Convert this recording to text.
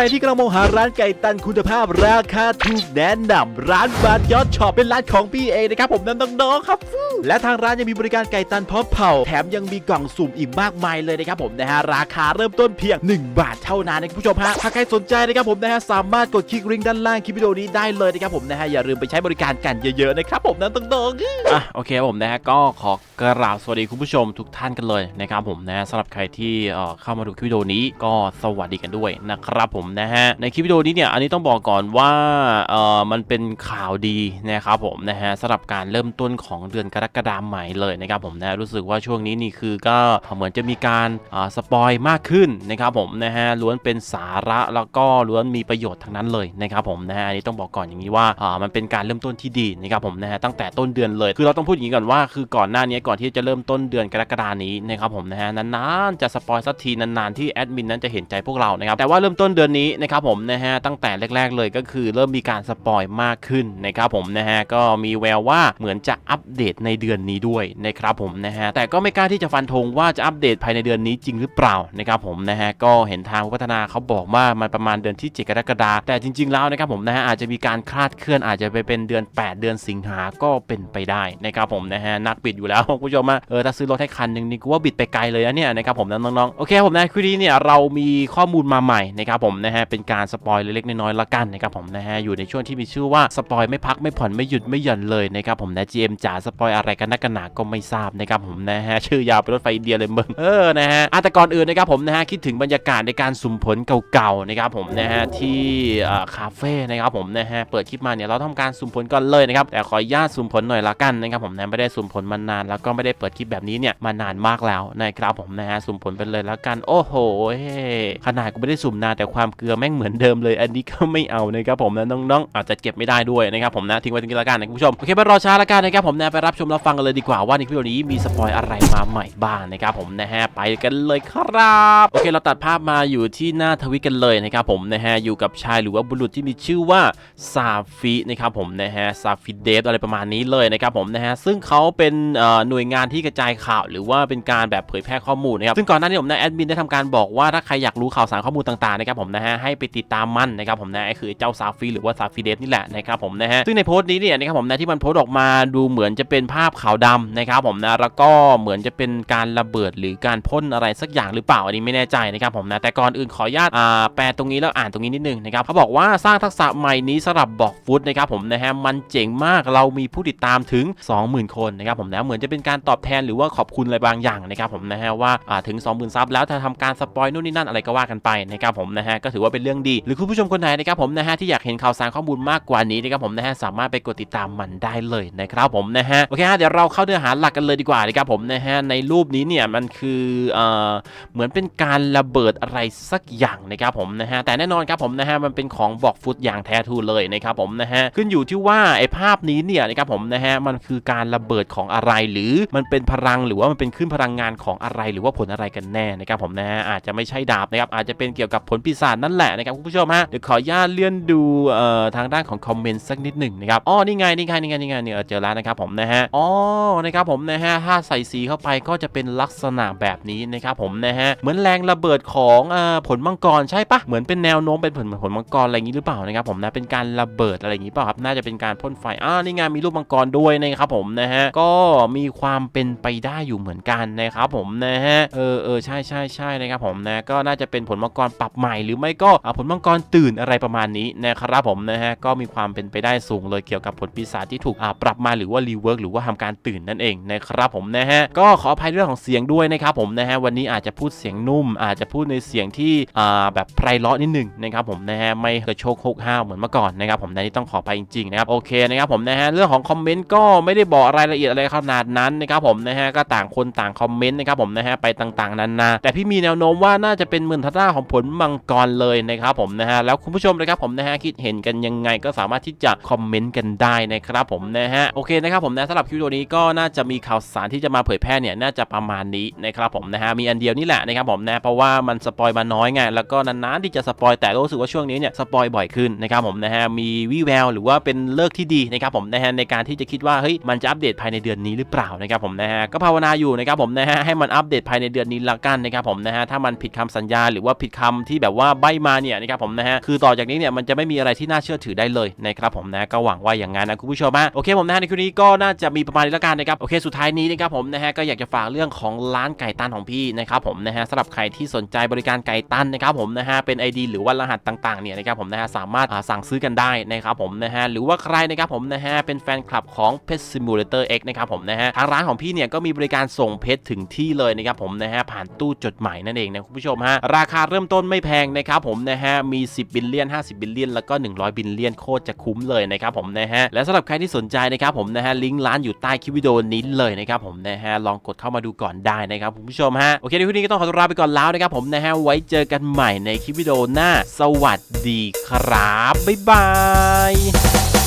รที่กำลังมองหาร้านไก่ตันคุณภาพราคาถูกแนะนำร้านบาร์ยอดช็อปเป็นร้านของพี่เองนะครับผมน้ำน้องๆครับ และทางร้านยังมีบริการไก่ตันพร้อมเผาแถมยังมีกล่องสุ่มอีกมากมายเลยนะครับผมนะฮะราคาเริ่มต้นเพียง 1 บาทเท่านั้นนะคุณผู้ชมฮะถ้าใครสนใจนะครับผมนะฮะสามารถกดคลิกลิงก์ด้านล่างคลิปวิดีโอนี้ได้เลยนะครับผมนะฮะอย่าลืมไปใช้บริการกันเยอะๆนะครับผมน้ำน้องๆอะโอเคครับผมนะฮะก็ขอกราบสวัสดีคุณผู้ชมทุกท่านกันเลยนะครับผมนะฮะสำหรับใครที่เอ่อเข้ามาดูคลิปวิดีโอนี้ก็สวัสดีกันด้วยนะครับผมนะฮะในคลิปวิดีโอนี้เนี่ยอันนี้ต้องบอกก่อนว่าเอ่อมันเป็นข่าวดีนะครับผมนะฮะสำหรับการเริ่มต้นของเดือนกรกฎาคมใหม่เลยนะครับผมนะรู้สึกว่าช่วงนี้นี่คือก็เหมือนจะมีการอ่าสปอยมากขึ้นนะครับผมนะฮะล้วนเป็นสาระแล้วก็ล้วนมีประโยชน์ทั้งนั้นเลยนะครับผมนะฮะอันนี้ต้องบอกก่อนอย่างนี้ว่าอ่ามันเป็นการเริ่มต้นที่ดีนะครับผมนะฮะตั้งแต่ต้นเดือนเลยคือเราต้องพูดอย่างนี้ก่อนว่าคือก่อนหน้านี้ก่อนที่จะเริ่มต้นเดือนกรกฎานี้นะครับผมนะฮะนานๆจะสปอยสักทีนานๆที่แอดมินนั้นจะเห็นใจพวกเรานะครับแต่ว่าเริ่มต้นเดือนนี้นะครับผมนะฮะตั้งแต่แรก ๆ เลยก็คือเริ่มมีการสปอยมากขึ้นนะครับผมนะฮะก็มีแววว่าเหมือนจะอัปเดตในเดือนนี้ด้วยนะครับผมนะฮะแต่ก็ไม่กล้าที่จะฟันธงว่าจะอัปเดตภายในเดือนนี้จริงหรือเปล่านะครับผมนะฮะก็เห็นทางพัฒนาเขาบอกว่ามันประมาณเดือนที่7กรกฎาแต่จริง ๆแล้วนะครับผมนะฮะอาจจะมีการคลาดเคลื่อนอาจจะไปเป็นเดือน 8 เดือนสิงหาก็เป็นไปได้นะครับผมนะฮะนักบิดอยู่แล้วคุณผู้ชมอะเออถ้าซื้อรถให้คันหนึ่งนี่กูว่าบิดไปไกลเลยนะเนี่ยนะครับผมน้องๆโอเคผมนะคลิปนี้เนี่ยเรามีข้อมูลมาใหม่นะครับผมนะฮะเป็นการสปอยเล็กๆน้อยๆละกันนะครับผมนะฮะอยู่ในช่วงที่มีชื่อว่าสปอยไม่พักไม่ผ่อนไม่หยุดไม่หย่อนเลยนะครับผมนะ GM จ๋าสปอยอะไรกันนักกันหนาก็ไม่ทราบนะครับผมนะฮะชื่อยาวเป็นรถไฟอินเดียเลยมึงเออนะฮะอะแต่ก่อนอื่นนะครับผมนะฮะคิดถึงบรรยากาศในการสุ่มผลเก่าๆนะครับผมนะฮะที่คาเฟ่นะครับผมนะฮะเปิดคลิปมาเนี่ยเราทำการสุ่มผลก่อนเลยนะครับแต่ขออนุญาตสุ่มผลหน่อยละกันนะครับผมนะไม่ได้สุ่มผลมานาน แล้วก็ไม่ได้เปิดคลิปแบบนี้เนี่ยมานานมากแล้วนะครับผมนะฮะสุ่มผลไปเลยละกันโอ้โหขนาดกูไม่ได้สุ่มนานแต่ความเกลือแม่งเหมือนเดิมเลยอันนี้ก็ไม่เอานะครับผมนะน้องๆอาจจะเก็บไม่ได้ด้วยนะครับผมนะทิ้งไว้ตรงนี้ละกันนะคุณผู้ชมโอเคไปรอช้าละกันนะครับผมนะไปรับชมรับฟังกันเลยดีกว่าว่าในคลิปวิดีโอนี้มีสปอยอะไรมาใหม่บ้างนะครับผมนะฮะไปกันเลยครับโอเคเราตัดภาพมาอยู่ที่หน้าทวิตกันเลยนะครับผมนะฮะอยู่กับชายหรือว่าบุรุษที่มีชื่อว่าซาฟินะครับผมนะฮะซาฟิเดฟอะไรประมาณนี้เลยนะครับผมนะฮะซึ่งเขาเป็นหน่วยงานที่กระจายข่าวหรือว่าเป็นการแบบเผยแพร่ข้อมูลนะครับซึ่งก่อนหน้านี้ผมนะแอดมินได้ทำการบอกว่าถ้าใครอยากรู้ข่าวสารข้อมูลต่างๆนะครับผมนะฮะให้ไปติดตามมันนะครับผมนะคือเจ้าซาฟิหรือว่าซาฟิเดฟนี่แหละนะครับผมนะฮะซึ่งในโพสต์นี้เนี่ยนะครับผมนะที่มันโพสต์ออกมาดูเหมือนจะเป็นภาพขาวดำนะครับผมนะแล้วก็เหมือนจะเป็นการระเบิดหรือการพ่นอะไรสักอย่างหรือเปล่าอันนี้ไม่แน่ใจนะครับผมนะแต่ก่อนอื่นขออนุญาตอ่าแปลตรงนี้แล้วอ่านตรงนี้นิดนึงนะครับเขาบอกว่าสร้างทักษะใหม่นี้สำหรับบอกฟุตนะครับผมนะฮะมันเจ๋งมากเรามีผู้ติดตามถึง 20,000 คนนะครับผมนะเหมือนจะเป็นการตอบแทนหรือว่าขอบคุณอะไรบางอย่างนะครับผมนะฮะว่าอ่าถึง 20,000 ซับแล้วถ้าทำการสปอยนู่นนี่นั่นอะไรก็ว่ากันไปนะครับผมนะฮะก็ถือว่าเป็นเรื่องดี หรือคุณผู้ชมคนไหนนะครับผมนะฮะที่อยากเห็นข่าวสารข้อมูลมากกว่านี้นะครับผมนะฮะสามารถไปกดติดตามมันได้เลยนะครับผมนะฮะโอเคฮะเดี๋ยวเราเข้าเนื้อหาหลักกันเลยดีกว่านะครับผมนะฮะในรูปนี้เนี่ยมันคือเอ่อเหมือนเป็นการระเบิดอะไรสักอย่างนะครับผมนะฮะแต่แน่นอนครับผมนะฮะมันเป็นของบอกฟุตอย่างแท้ทูเลยนะครับผมนะฮะขึ้นอยู่ที่ว่าไอ้ภาพนี้เนี่ยนะครับผมนะฮะมันคือการระเบิดของอะไรหรือมันเป็นพลังหรือว่ามันเป็นขึ้นพลังงานของอะไรหรือว่าผลอะไรกันแน่นะครับผมนะฮะอาจจะไม่ใช่ดาบนะครับอาจจะเป็นเกี่ยวกับผลปีศาจนั่นแหละนะครับคุณผู้ชมฮะเดี๋ยวขออนุญาตเลื่อนดูเอ่อทางด้านของคอมเมนต์สักนิดหนึ่งนะครับอ๋อนี่ไงนี่ไงนี่ไงนี่ไงเนี่ยเจอแล้วนะครับผมนะฮะอ๋อนะครับผมนะฮะถ้าใส่สีเข้าไปก็จะเป็นลักษณะแบบนี้นะครับผมนะฮะเหมือนแรงระเบิดของเอ่อผลมังกรใช่ปะเหมือนเป็นแนวโน้มเป็นผลผลมังกรอะไรอย่างนี้หรือเปล่านะครับผมนะเป็นการระเบิดอะไรอย่างนี้เปล่าครับน่าจะเป็นการพ่นไฟอ่านี่ไงมีรูปมังกรด้วยนะครับผมนะฮะก็มีความเป็นไปได้อยู่เหมือนกันนะครับผมนะฮะเออเออใช่ใช่ใช่นะครับผมนะก็น่าจะเป็นผลมังกรปรับใหม่หรือไม่ก็อ่าผลมังกรตื่นอะไรประมาณนี้นะครับผมนะฮะก็มีความเป็นไปได้สูงเลยเกี่ยวกับผลปีศาจที่ถูกปรับมาหรือว่ารีเวิร์กหรือว่าทำการตื่นนั่นเองนะครับผมนะฮะก็ขออภัยเรื่องของเสียงด้วยนะครับผมนะฮะวันนี้อาจจะพูดเสียงนุ่ม อาจจะพูดในเสียงที่แบบไพเราะนิดหนึงนะครับผมนะฮะไม่กระโชกโคกห้าวเหมือนเมื่อก่อนนะครับผมนะนี่ต้องขอไปจริงๆนะครับโอเคนะครับผมนะฮะเรื่องของคอมเมนต์ก็ไม่ได้บอกรายละเอียดอะไรขนาดนั้นนะครับผมนะฮะก็ต่างคนต่างคอมเมนต์นะครับผมนะฮะไปต่างๆนานาแต่พี่มีแนวโน้มว่าน่าจะเป็นหมื่นทัต้าของผลมังกรเลยนะครับผมนะฮะแล้วคุณผู้ชมนะครับผมนะฮะคิดเห็นกันยังไงก็สามารถที่จะคอมเมนต์กันได้นะครับผมนะฮะโอเคนะครับผมนะสำหรับคลิปวิดีโอนี้ก็น่าจะมีข่าวสารที่จะมาเผยแพร่เนี่ยน่าจะประมาณนี้นะครับผมนะฮะมีอันเดียวนี่แหละนะครับผมนะเพราะว่ามันสปอยมาน้อยไงแล้วก็นานๆที่จะสปอยแต่รู้สึกว่าช่วงนี้เนี่ยสปอยบ่อยขึ้นนะครับผมนะฮะมีวี่แววหรือว่าเป็นเลิกที่ดีนะครับผมนะฮะในการที่จะคิดว่าเฮ้ยมันจะอัปเดตภายในเดือนนี้หรือเปล่านะครับผมนะฮะก็ภาวนาอยู่นะครับผมนะฮะให้มันอัปเดตภายในเดือนนี้ละกันนะครับผมนะฮะถ้ามันผิดคำสัญญาหรือว่าผิดคำที่แบบว่าใบล่มาเนี่ยนะครับผมนะฮะคือต่อจากนี้เนี่ยมันจะไม่มีอะไรที่น่าเชื่อถือได้เลยนะครับผมนะก็หวังว่าอย่างนั้นนะคุณผู้ชมฮะโอเคผมนะฮะในคลิปนี้ก็น่าจะมีประมาณนี้แล้วกันนะครับโอเคสุดท้ายนี้นะครับผมนะฮะก็อยากจะฝากเรื่องของร้านไก่ตันของพี่นะครับผมนะฮะสำหรับใครที่สนใจบริการไก่ตันนะครับผมนะฮะเป็น ID หรือว่ารหัสต่างๆเนี่ยนะครับผมนะฮะสามารถสั่งซื้อกันได้นะครับผมนะฮะหรือว่าใครนะครับผมนะฮะเป็นแฟนคลับของ Pet Simulator X นะครับผมนะฮะทางร้านของพี่เนี่ยก็มีบริการส่งเพชรถึงที่เลยนะครับผมนะฮะผ่านตู้จดหมายนั่นเองนะคุณผู้ชมฮะราคาเริ่มต้นไม่แพงนะครับผมนะฮะมี 10 บิลเลียน 50 บิลเลียน แล้วก็ 100 บิลเลียนโคตรจะคุ้มเลยนะครับผมนะฮะและสำหรับใครที่สนใจนะครับผมนะฮะลิงก์ร้านอยู่ใต้คลิปวิดีโอนี้เลยนะครับผมนะฮะลองกดเข้ามาดูก่อนได้นะครับคุณผู้ชมฮะโอเคในคลิปนี้ก็ต้องขอตัวลาไปก่อนแล้วนะครับผมนะฮะไว้เจอกันใหม่ในคลิปวิดีโอหน้า สวัสดีครับบ๊ายบาย